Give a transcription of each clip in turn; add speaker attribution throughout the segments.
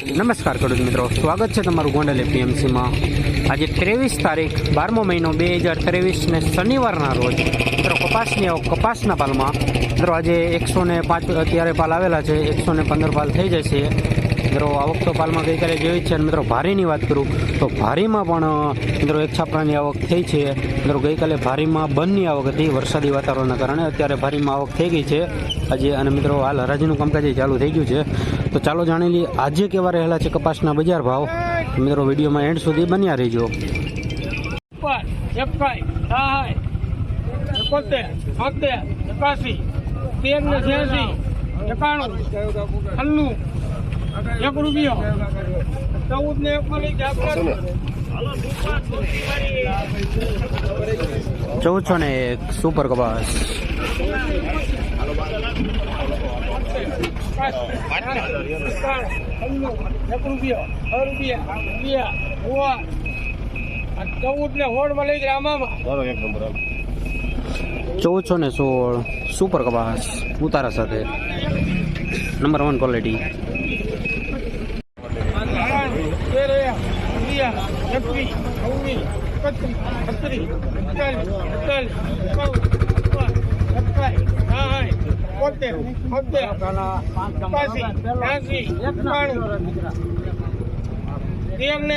Speaker 1: નમસ્કાર ખેડૂત મિત્રો. સ્વાગત છે તમારું ગોંડલ એપીએમસીમાં આજે ત્રેવીસ તારીખ, બારમો મહિનો બે હજાર ત્રેવીસને શનિવારના રોજ. મિત્રો, કપાસની કપાસના પાલમાં. મિત્રો, આજે એકસો ને પાંચ, અત્યારે પાલ આવેલા છે, એકસો ને પંદર પાલ થઈ જશે. મિત્રો આવક તો પાલમાં ગઈકાલે જોઈ છે અને મિત્રો ભારીની વાત કરું તો ભારીમાં પણ મિત્રો એક છાપરાની આવક થઈ છે મિત્રો ગઈકાલે ભારીમાં બંધની આવક હતી વરસાદી વાતાવરણના કારણે અત્યારે ભારીમાં આવક થઈ ગઈ છે આજે અને મિત્રો હાલ હરાજીનું કામકાજ ચાલુ થઈ ગયું છે તો ચાલો જાણી લઈએ આજે કેવા રહેલા છે કપાસના બજાર ભાવ મિત્રો વિડીયોમાં એન્ડ સુધી બન્યા રહેજો
Speaker 2: એકાસી તેર ને છ્યાસી એકાણું છન્નું એક રૂપિયો. ચૌદ ને એક માં લઈ જાય
Speaker 1: ચૌદસો ને. એક સુપર કપાસ.
Speaker 2: એક રૂપિયો રૂપિયા રૂપિયા હોવા ચૌદ ને હોળમાં લઈ જાય આમાં
Speaker 1: ચૌદસો ને સોળ સુપર કપાસ ઉતારા સાથે. નંબર વન ક્વોલિટી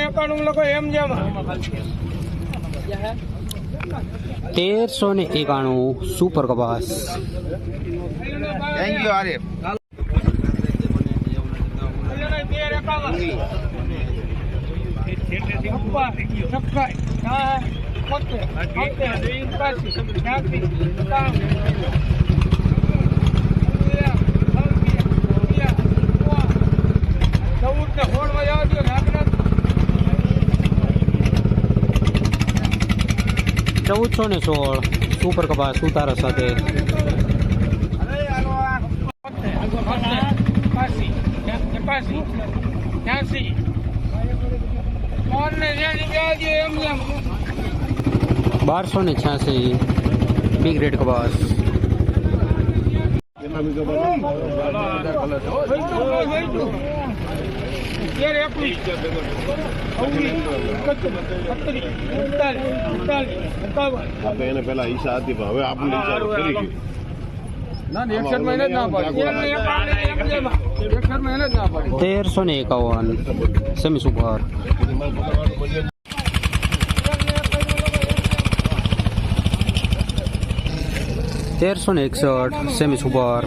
Speaker 2: એકાણું લોકો એમ જેમ
Speaker 1: તેરસો ને એકાણું સુપર કપાસ
Speaker 3: થેન્ક યુ આરિફ
Speaker 2: એમ બોતેર બોતેર એકાસી ત્યાંસી એકાણું સુપર કપાસ. જવા દો નાગરાજ
Speaker 1: ચૌદસો ને સોળ સુપર કપાસ ઉતારા સાથે.
Speaker 2: એકાસી ત્યાંસી
Speaker 1: બારસો ને છ્યાસી. બિગ રેડ કપાસ
Speaker 4: પેલા ઈચ્છા હતી પણ હવે આપણને ઈચ્છા કરી ગઈ
Speaker 1: તેરસો ને એકાવન સેમી સુપર. તેરસો ને એકસઠ સેમી સુપર.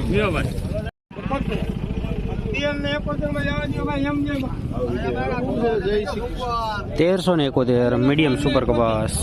Speaker 1: તેરસો ને એકોતેર મીડિયમ સુપર કપાસ.